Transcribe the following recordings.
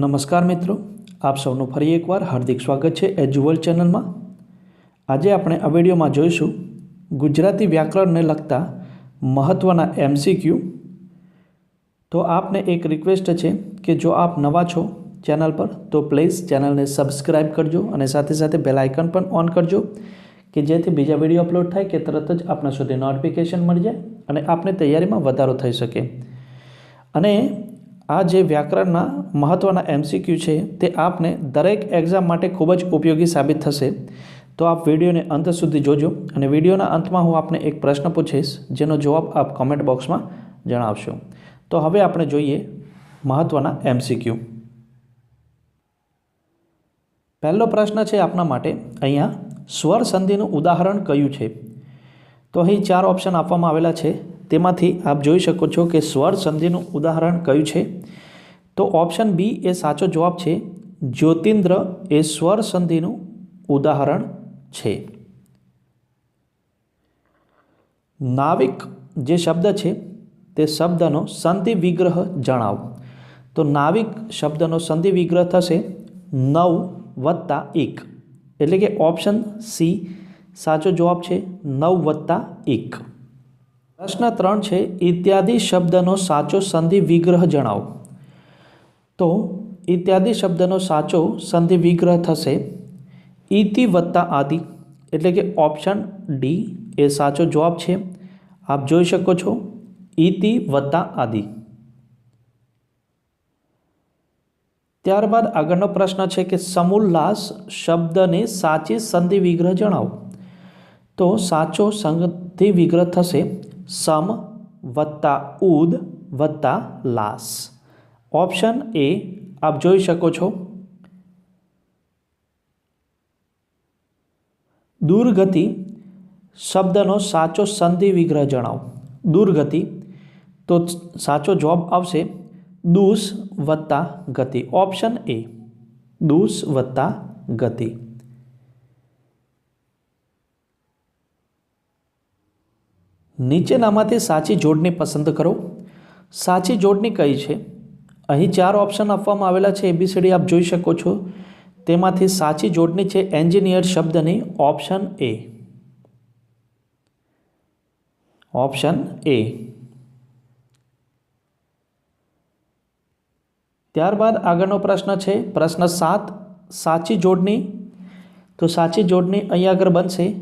નમસ્કાર મિત્રો, આપ સૌનું ફરી એકવાર હાર્દિક સ્વાગત છે એજ્યુઅલ ચેનલમાં. આજે આપણે આ વિડીયોમાં જોઈશું ગુજરાતી વ્યાકરણને લગતા મહત્ત્વના એમસીક્યુ તો આપને એક રિક્વેસ્ટ છે કે જો આપ નવા છો ચેનલ પર, તો પ્લીઝ ચેનલને સબસ્ક્રાઇબ કરજો અને સાથે સાથે બેલ આઇકન પણ ઓન કરજો, કે જેથી બીજા વીડિયો અપલોડ થાય કે તરત જ આપણા સુધી નોટિફિકેશન મળી જાય અને આપને તૈયારીમાં વધારો થઈ શકે. અને આ જે વ્યાકરણના મહત્ત્વના એમસીક્યુ છે, તે આપને દરેક એક્ઝામ માટે ખૂબ જ ઉપયોગી સાબિત થશે. તો આપ વિડીયોને અંત સુધી જોજો અને વિડીયોના અંતમાં હું આપને એક પ્રશ્ન પૂછીશ, જેનો જવાબ આપ કોમેન્ટ બોક્સમાં જણાવશો. તો હવે આપણે જોઈએ મહત્ત્વના એમસીક્યુ પહેલો પ્રશ્ન છે આપના માટે, અહીંયા સ્વર સંધિનું ઉદાહરણ કયું છે? તો અહીં ચાર ઓપ્શન આપવામાં આવેલા છે. તેમાંથી આપ જોઈ શકો છો કે સ્વર સંધિનું ઉદાહરણ કયું છે? તો ઓપ્શન બી એ સાચો જવાબ છે જ્યોતિન્દ્ર એ સ્વર સંધિનું ઉદાહરણ છે. નાવિક જે શબ્દ છે, તે શબ્દનો સંધિ વિગ્રહ જણાવો. તો નાવિક શબ્દનો સંધિ વિગ્રહ થશે નવ વત્તા એક. એટલે કે ઓપ્શન સી સાચો જવાબ છે નવ વત્તા એક. પ્રશ્ન ત્રણ છે, ઇત્યાદિ શબ્દનો સાચો સંધિ વિગ્રહ જણાવો. તો, ઇત્યાદિ શબ્દનો સાચો સંધિ વિગ્રહ થશે ઇતિ વત્તા આદિ, એટલે કે ઓપ્શન ડી એ સાચો જવાબ છે. આપ જોઈ શકો છો ઇતિ વત્તા આદિ. ત્યારબાદ આગળનો પ્રશ્ન છે કે સમુલ્લાસ શબ્દને સાચી સંધિ વિગ્રહ જણાવો. તો સાચો સંધિ વિગ્રહ થશે સમ વત્તા ઉદ વત્તા લાસ ઓપ્શન એ આપ જોઈ શકો છો દુર્ગતિ શબ્દનો સાચો સંધિ વિગ્રહ જણાવો દુર્ગતિ તો સાચો જવાબ આવશે દુષ વત્તા ગતિ ઓપ્શન એ દુષ વત્તા ગતિ નીચેનામાંથી સાચી જોડણી પસંદ કરો. સાચી જોડણી કઈ છે? અહીં ચાર ઓપ્શન આપવામાં આવેલા છે એબીસીડી આપ જોઈ શકો છો. તેમાંથી સાચી જોડણી છે એન્જિનિયર શબ્દની ઓપ્શન એ ઓપ્શન એ ત્યારબાદ આગળનો પ્રશ્ન છે, પ્રશ્ન સાત, સાચી જોડણી. તો સાચી જોડણી અહીં આગળ બનશે.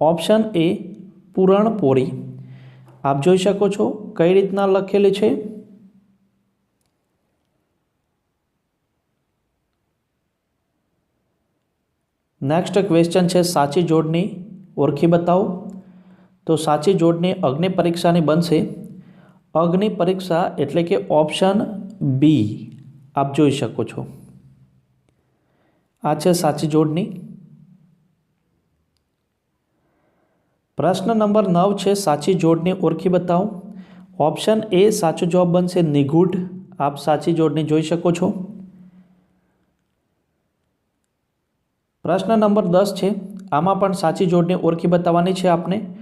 ઓપ્શન એ પૂરણપોળી આપ જોઈ શકો છો કઈ રીતના લખેલી છે? નેક્સ્ટ ક્વેશ્ચન છે સાચી જોડની ઓળખી બતાવો. તો સાચી જોડની અગ્નિ પરીક્ષાની બનશે. અગ્નિ પરીક્ષા એટલે કે ઓપ્શન બી આપ જોઈ શકો છો. આ છે સાચી જોડણી પ્રશ્ન નંબર નવ છે સાચી જોડની ઓળખી બતાવો. ઓપ્શન એ સાચો જવાબ બનશે નિગૂઢ. આપ સાચી જોડને જોઈ શકો છો. પ્રશ્ન નંબર દસ છે, આમાં પણ સાચી જોડને ઓળખી બતાવવાની છે આપને.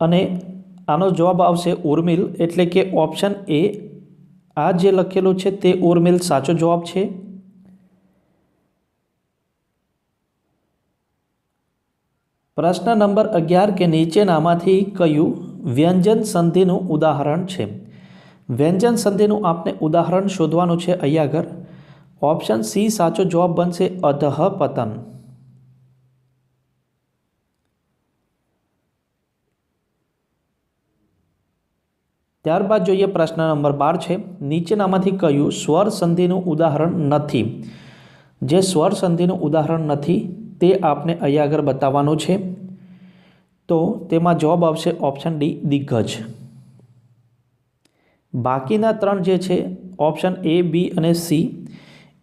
અને આનો જવાબ આવશે ઉર્મિલ, એટલે કે ઓપ્શન એ. આ જે લખેલું છે તે ઉર્મિલ સાચો જવાબ છે. પ્રશ્ન નંબર અગિયાર કે નીચેનામાંથી કયું વ્યંજન સંધિનું ઉદાહરણ છે? વ્યંજન સંધિનું આપને ઉદાહરણ શોધવાનું છે અહીંયા આગળ. ઓપ્શન સી સાચો જવાબ બનશે અધહ પતન. ત્યારબાદ જોઈએ પ્રશ્ન નંબર બાર છે. નીચેનામાંથી કયું સ્વર સંધિનું ઉદાહરણ નથી? જે સ્વર સંધિનું ઉદાહરણ નથી તે આપને અહીંયા આગળ બતાવવાનું છે. તો તેમાં જવાબ આવશે ઓપ્શન ડી દિગ્ગજ. બાકીના ત્રણ જે છે ઓપ્શન એ બી અને સી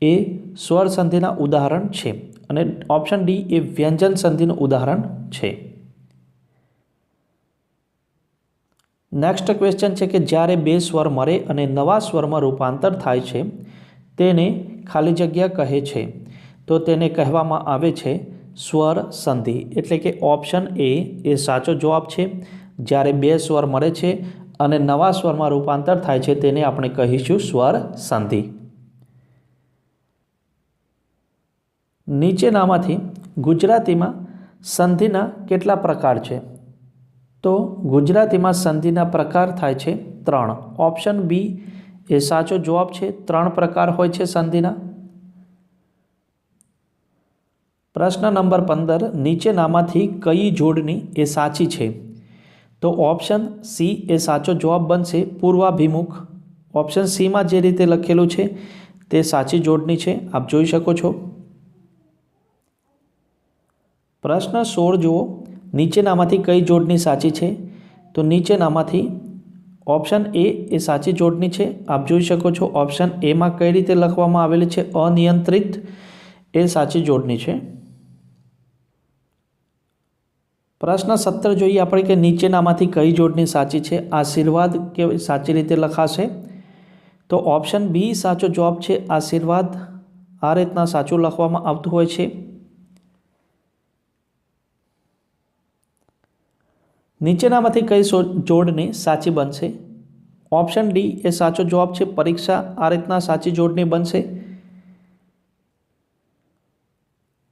એ સ્વર સંધિના ઉદાહરણ છે અને ઓપ્શન ડી એ વ્યંજન સંધિનું ઉદાહરણ છે. નેક્સ્ટ ક્વેશ્ચન છે કે જ્યારે બે સ્વર મરે અને નવા સ્વરમાં રૂપાંતર થાય છે, તેને ખાલી જગ્યા કહે છે. તો તેને કહેવામાં આવે છે સ્વર સંધિ. એટલે કે ઓપ્શન એ એ સાચો જવાબ છે. જ્યારે બે સ્વર મળે છે અને નવા સ્વરમાં રૂપાંતર થાય છે તેને આપણે કહીશું સ્વર સંધિ. નીચેનામાંથી ગુજરાતીમાં સંધિના કેટલા પ્રકાર છે? તો ગુજરાતીમાં સંધિના પ્રકાર થાય છે ત્રણ. ઓપ્શન બી એ સાચો જવાબ છે. ત્રણ પ્રકાર હોય છે સંધિના. પ્રશ્ન નંબર પંદર નીચેનામાંથી કઈ જોડણી એ સાચી છે? તો ઓપ્શન સી એ સાચો જવાબ બનશે પૂર્વાભિમુખ. ઓપ્શન સીમાં જે રીતે લખેલું છે તે સાચી જોડણી છે. આપ જોઈ શકો છો. પ્રશ્ન સોળ જુઓ. નીચેનામાંથી કઈ જોડણી સાચી છે? તો નીચેનામાંથી ઓપ્શન એ એ સાચી જોડણી છે. આપ જોઈ શકો છો ઓપ્શન એમાં કઈ રીતે લખવામાં આવેલી છે? અનિયંત્રિત એ સાચી જોડણી છે. પ્રશ્ન સત્તર જોઈએ આપણે કે નીચેનામાંથી કઈ જોડણી સાચી છે? આશીર્વાદ કે સાચી રીતે લખાશે? તો ઓપ્શન બી સાચો જવાબ છે આશીર્વાદ. આ રીતના સાચું લખવામાં આવતું હોય છે. નીચેનામાંથી કઈ જોડણી સાચી બનશે? ઓપ્શન ડી એ સાચો જવાબ છે પરીક્ષા. આ રીતના સાચી જોડણી બનશે.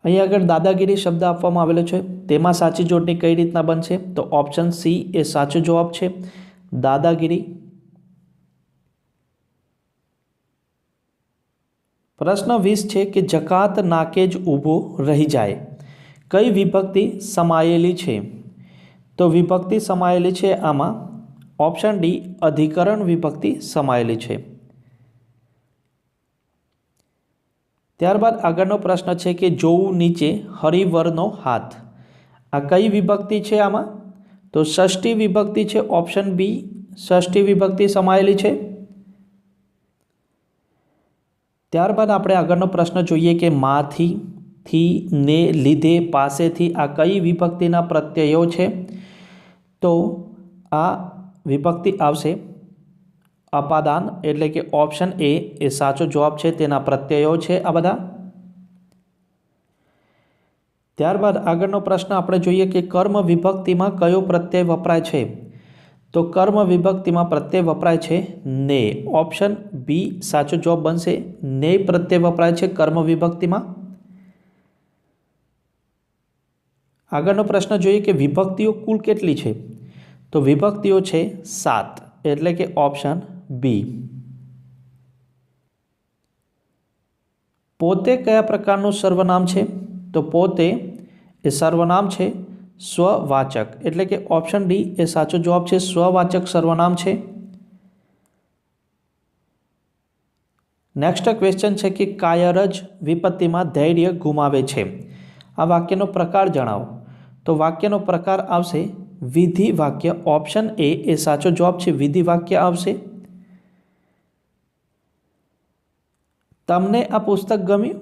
અહીં આગળ દાદાગીરી શબ્દ આપવામાં આવેલો છે. તેમાં સાચી જોડણી કઈ રીતના બનશે? તો ઓપ્શન સી એ સાચો જવાબ છે. દાદાગીરી. પ્રશ્ન વીસ છે કે જકાત નાકે જ ઊભો રહી જાય. કઈ વિભક્તિ સમાયેલી છે? તો વિભક્તિ સમાયેલી છે આમાં. ઓપ્શન ડી અધિકરણ વિભક્તિ સમાયેલી છે. ત્યારબાદ આગળનો પ્રશ્ન છે કે જોવું નીચે હરિવરનો હાથ. આ કઈ વિભક્તિ છે આમાં? તો ષષ્ઠી વિભક્તિ છે ઓપ્શન બી. ષષ્ઠી વિભક્તિ સમાયેલી છે. ત્યારબાદ આપણે આગળનો પ્રશ્ન જોઈએ કે માથી થી ને લીધે પાસેથી આ કઈ વિભક્તિના પ્રત્યયો છે? તો આ વિભક્તિ આવશે. અપાદાન એટલે કે ઓપ્શન એ એ સાચો જવાબ છે, તેના પ્રત્યયો છે આ બધા. ત્યારબાદ આગળનો પ્રશ્ન આપણે જોઈએ કે કર્મ વિભક્તિમાં કયો પ્રત્યય વપરાય છે? તો કર્મ વિભક્તિમાં પ્રત્યય વપરાય છે ને ઓપ્શન બી સાચો જવાબ બનશે ને પ્રત્યય વપરાય છે કર્મ વિભક્તિમાં. આગળનો પ્રશ્ન જોઈએ કે વિભક્તિઓ કુલ કેટલી છે? તો વિભક્તિઓ છે સાત. એટલે કે ઓપ્શન બી. પોતે કયા પ્રકારનું સર્વનામ છે? તો પોતે એ સર્વનામ છે સ્વવાચક. એટલે કે ઓપ્શન ડી એ સાચો જવાબ છે સ્વવાચક સર્વનામ છે. નેક્સ્ટ ક્વેશ્ચન છે કે કાયર જ વિપત્તિમાં ધૈર્ય ગુમાવે છે. આ વાક્યનો પ્રકાર જણાવો. તો વાક્યનો પ્રકાર આવશે વિધિ વાક્ય ઓપ્શન એ એ સાચો જવાબ છે વિધિ વાક્ય આવશે. તમને આ પુસ્તક ગમ્યું?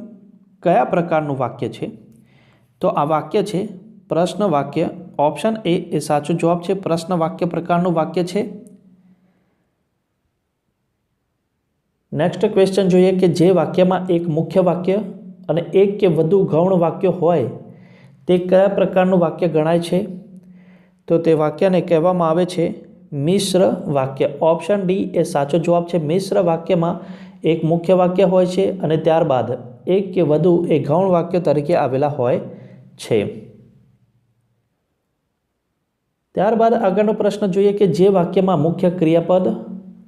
કયા પ્રકારનું વાક્ય છે? તો આ વાક્ય છે પ્રશ્ન વાક્ય. ઓપ્શન એ એ સાચો જવાબ છે. પ્રશ્ન વાક્ય પ્રકારનું વાક્ય છે. નેક્સ્ટ ક્વેશ્ચન જોઈએ કે જે વાક્યમાં એક મુખ્ય વાક્ય અને એક કે વધુ ગૌણ વાક્ય હોય, તે કયા પ્રકારનું વાક્ય ગણાય છે? તો તે વાક્યને કહેવામાં આવે છે મિશ્ર વાક્ય. ઓપ્શન ડી એ સાચો જવાબ છે. મિશ્ર વાક્યમાં એક મુખ્ય વાક્ય હોય છે અને ત્યારબાદ એક કે વધુ એ ગૌણ વાક્ય તરીકે આવેલા હોય છે. ત્યારબાદ આગળનો પ્રશ્ન જોઈએ કે જે વાક્યમાં મુખ્ય ક્રિયાપદ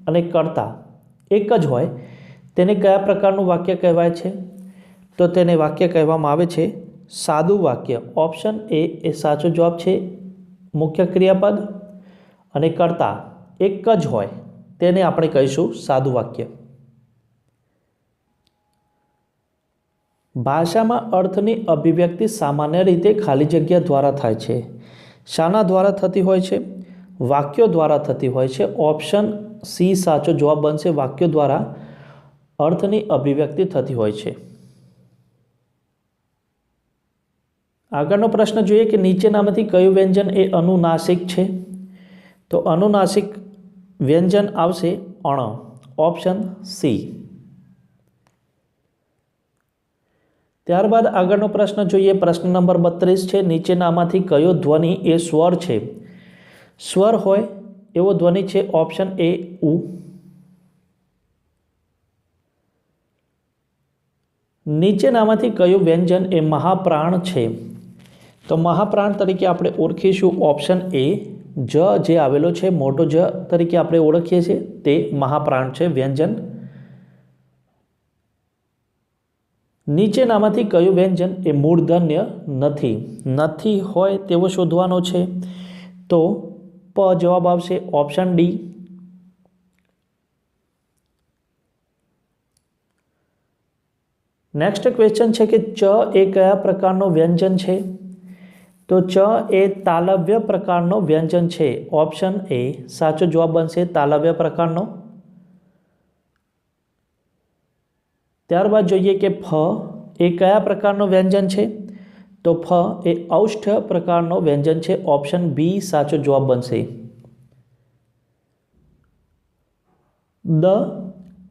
અને કર્તા એક જ હોય, તેને કયા પ્રકારનું વાક્ય કહેવાય છે? તો તેને વાક્ય કહેવામાં આવે છે સાદું વાક્ય. ઓપ્શન એ એ સાચો જવાબ છે. મુખ્ય ક્રિયાપદ અને કર્તા એક જ હોય, તેને આપણે કહીશું સાદું વાક્ય. ભાષામાં અર્થની અભિવ્યક્તિ સામાન્ય રીતે ખાલી જગ્યા દ્વારા થાય છે. શાના દ્વારા થતી હોય છે, વાક્યો દ્વારા થતી હોય છે. ઓપ્શન સી સાચો જવાબ બનશે, વાક્યો દ્વારા અર્થની અભિવ્યક્તિ થતી હોય છે. આગળનો પ્રશ્ન જોઈએ કે નીચેનામાંથી કયું વ્યંજન એ અનુનાસિક છે? તો અનુનાસિક વ્યંજન આવશે અણ. Option C. ત્યારબાદ આગળનો પ્રશ્ન જોઈએ. પ્રશ્ન નંબર બત્રીસ છે નીચેનામાંથી કયો ધ્વનિ એ સ્વર છે? સ્વર હોય એવો ધ્વનિ છે, ઓપ્શન એ ઉ. નીચેનામાંથી કયું વ્યંજન એ મહાપ્રાણ છે? તો મહાપ્રાણ તરીકે આપણે ઓળખીશું ઓપ્શન એ. જ જે આવેલો છે, મોટો જ તરીકે આપણે ઓળખીએ છીએ, તે મહાપ્રાણ છે, વ્યંજન નીચેનામાંથી કયું વ્યંજન એ મૂળધન્ય નથી? નથી હોય તેવો શોધવાનો છે. તો પ જવાબ આવશે ઓપ્શન ડી. નેક્સ્ટ ક્વેશ્ચન છે કે ચ એ કયા પ્રકારનો વ્યંજન છે? તો ચ એ તાલવ્ય પ્રકારનો વ્યંજન છે. ઓપ્શન એ સાચો જવાબ બનશે તાલવ્ય પ્રકારનો. ત્યારબાદ જોઈએ કે ફ એ કયા પ્રકારનો વ્યંજન છે? તો ફ એ ઔષ્ઠ પ્રકારનો વ્યંજન છે. ઓપ્શન બી સાચો જવાબ બનશે. દ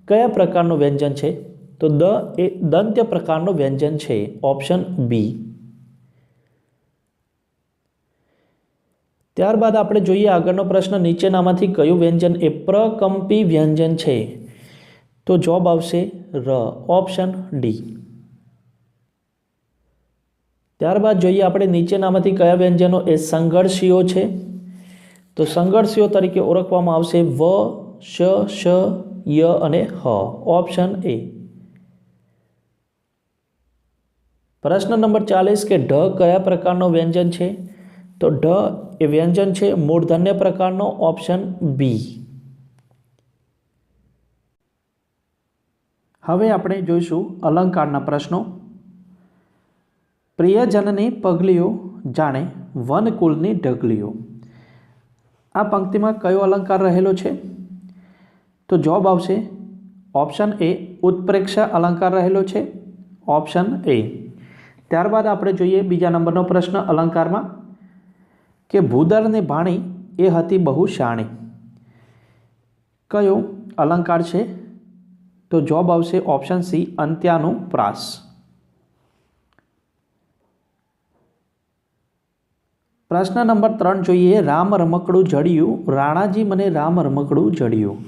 કયા પ્રકારનું વ્યંજન છે? તો દ એ દંત્ય પ્રકારનું વ્યંજન છે. Option B. ત્યારબાદ આપણે જોઈએ આગળનો પ્રશ્ન, નીચેનામાંથી કયું વ્યંજન એ પ્રકંપી વ્યંજન છે? તો જવાબ આવશે ર, ઓપ્શન ડી. ત્યારબાદ જોઈએ આપણે નીચેનામાંથી કયા વ્યંજનો એ સંઘર્ષીઓ છે. તો સંઘર્ષીઓ તરીકે ઓળખવામાં આવશે વ, શ શ, ય અને હ. Option A. પ્રશ્ન નંબર ચાલીસ કે ઢ કયા પ્રકારનો વ્યંજન છે? તો ઢ એ વ્યંજન છે મૂર્ધન્ય પ્રકારનો, ઓપ્શન બી. હવે આપણે જોઈશું અલંકારના પ્રશ્નો. પ્રિયજનની પગલીઓ જાણે વનકુલની ઢગલીઓ. આ પંક્તિમાં કયો અલંકાર રહેલો છે? તો જવાબ આવશે ઓપ્શન એ ઉત્પ્રેક્ષા અલંકાર રહેલો છે. Option A. ત્યારબાદ આપણે જોઈએ બીજા નંબરનો પ્રશ્ન અલંકારમાં કે ભૂદરની ભાણી એ હતી બહુ શાણી. કયો અલંકાર છે? તો જવાબ આવશે ઓપ્શન સી અંત્યાનો પ્રાસ. પ્રશ્ન નંબર ત્રણ જોઈએ, રામ રમકડું જડિયું. રાણાજી મને રામ રમકડું જડિયું.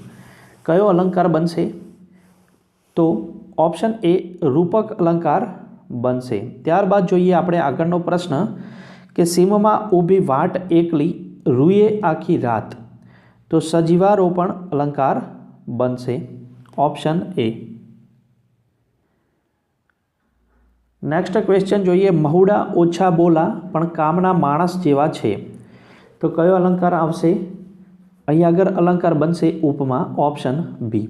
કયો અલંકાર બનશે? તો ઓપ્શન એ રૂપક અલંકાર બનશે. ત્યારબાદ જોઈએ આપણે આગળનો પ્રશ્ન કે સીમમાં ઊભી વાટ એકલી રૂએ આખી રાત. તો સજીવારોપણ અલંકાર બનશે. ઓપ્શન એ નેક્સ્ટ ક્વેશ્ચન જોઈએ, મહુડા ઓછા બોલા, પણ કામના માણસ જેવા છે. તો કયો અલંકાર આવશે? અહીં આગળ અલંકાર બનશે ઉપમા ઓપ્શન બી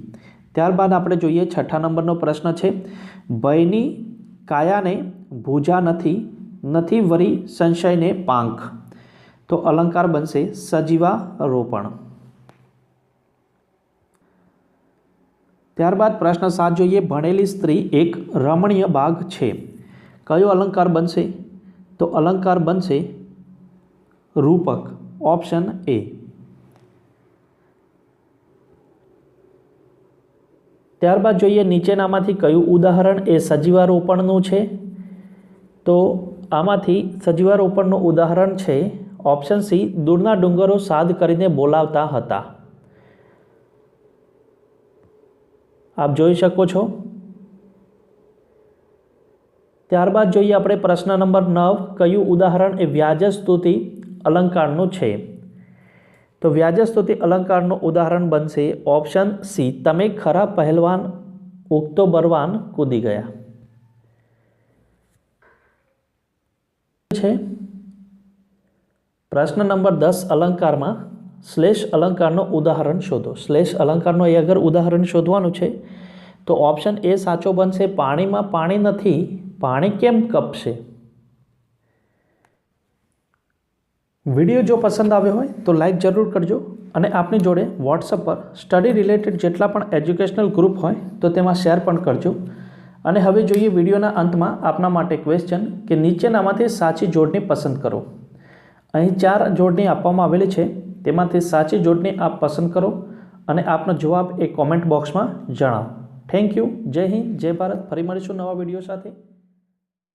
ત્યારબાદ આપણે જોઈએ, છઠ્ઠા નંબરનો પ્રશ્ન છે. ભયની કાયાને ભૂજા નથી નથી વરી સંશયને પાંખ. તો અલંકાર બનશે સજીવા રોપણ ત્યારબાદ પ્રશ્ન સાત જોઈએ, ભણેલી સ્ત્રી એક રમણીય બાગ છે. કયો અલંકાર બનશે? તો અલંકાર બનશે રૂપક, ઓપ્શન એ. ત્યારબાદ જોઈએ, નીચેનામાંથી કયું ઉદાહરણ એ સજીવારોપણનું છે? તો આમાંથી સજીવારોપણનું ઉદાહરણ છે, ઓપ્શન સી, દૂરના ડુંગરો સાદ કરીને બોલાવતા હતા. આપ જોઈ શકો છો. ત્યારબાદ જોઈએ આપણે પ્રશ્ન નંબર નવ, કયું ઉદાહરણ એ વ્યાજસ્તુતિ અલંકારનું છે? તો વ્યાજસ્તુતિ અલંકારનું ઉદાહરણ બનશે ઓપ્શન સી, તમે ખરા પહેલવાન, ઉગતો બરવાન કૂદી ગયા. છે. પ્રશ્ન નંબર દસ, અલંકારમાં શ્લેષ અલંકારનું ઉદાહરણ શોધો. શ્લેષ અલંકારનું અહીં અગર ઉદાહરણ શોધવાનું છે, તો ઓપ્શન એ સાચો બનશે. પાણીમાં પાણી નથી, પાણી કેમ કપશે? વીડિયો જો પસંદ આવ્યો હોય, તો લાઈક જરૂર કરજો. અને આપની જોડે વોટ્સઅપ પર સ્ટડી રિલેટેડ જેટલા પણ એજ્યુકેશનલ ગ્રુપ હોય, તો તેમાં શેર પણ કરજો. અને હવે જોઈએ વિડીયોના અંતમાં આપના માટે ક્વેશ્ચન કે નીચેનામાંથી સાચી જોડણી પસંદ કરો. અહીં ચાર જોડણી આપવામાં આવેલી છે. તેમાંથી સાચી જોડણી આપ પસંદ કરો અને આપનો જવાબ એ કોમેન્ટ બોક્સમાં જણાવો. થેન્ક યુ જય હિન્દ, જય ભારત. ફરી મળીશું નવા વીડિયો સાથે.